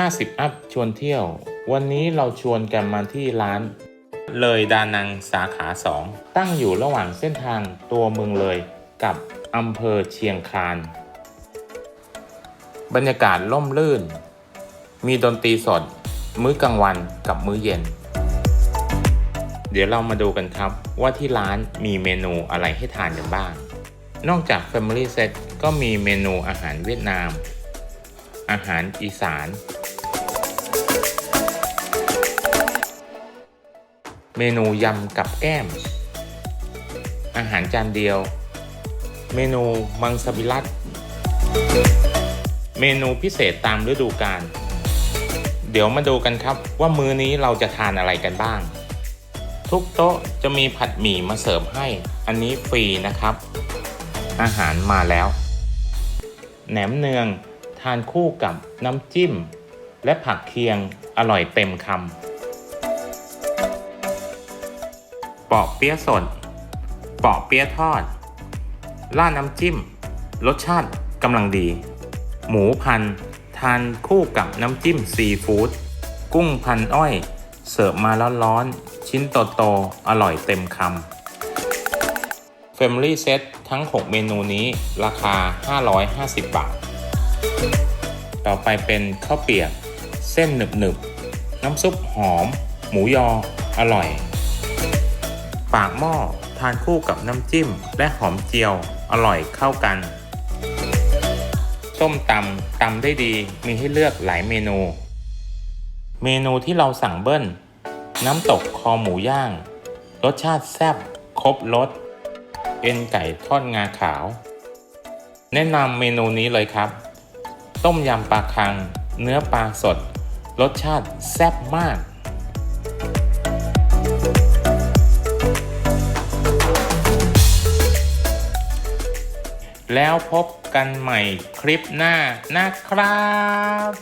50 อัพชวนเที่ยว วันนี้เราชวนกันมาที่ร้าน เลยดานังสาขา 2 ตั้งอยู่ระหว่างเส้นทางตัวเมืองเลยกับอำเภอเชียงคาน บรรยากาศร่มรื่น มีดนตรีสด มื้อกลางวันกับมื้อเย็น เดี๋ยวเรามาดูกันครับว่าที่ร้านมีเมนูอะไรให้ทานกันบ้าง นอกจาก Family Set ก็มีเมนูอาหารเวียดนามอาหารอีสาน เมนูยำกับแก้ม อาหารจานเดียว เมนูมังสวิรัตเมนูพิเศษตามฤดูกาลเดี๋ยวมาดูกันครับว่ามื้อนี้เราจะทานอะไรกันบ้าง ทุกโต๊ะจะมีผัดหมี่มาเสิร์ฟให้ อันนี้ฟรีนะครับ อาหารมาแล้ว แหนมเนืองทานคู่กับน้ำจิ้ม และผักเคียงอร่อยเต็มคำ ปอกเปี๊ยะสดปอกเปี๊ยะทอดราดน้ำจิ้ม รสชาติกำลังดี หมูพันทานคู่กับน้ำจิ้มซีฟู้ดกุ้งพันอ้อย เสิร์ฟมาร้อนๆชิ้นโตๆอร่อยเต็มคำ Family Set ทั้ง 6 เมนูนี้ราคา 550 บาท ต่อไปเป็นข้าวเปียก เส้นหนึบๆ น้ำซุปหอม หมูยอ อร่อย ปากหม้อทานคู่กับน้ำจิ้ม และหอมเจียว อร่อยเข้ากัน ส้มตำตำได้ดีมีให้เลือกหลายเมนู เมนูที่เราสั่งเบิ้ล น้ำตกคอหมูย่าง รสชาติแซ่บครบรสเอ็นไก่ทอดงาขาว แนะนำเมนูนี้เลยครับ ต้มยำปลาคัง เนื้อปลาสด รสชาติแซ่บมาก แล้วพบกันใหม่คลิปหน้านะครับ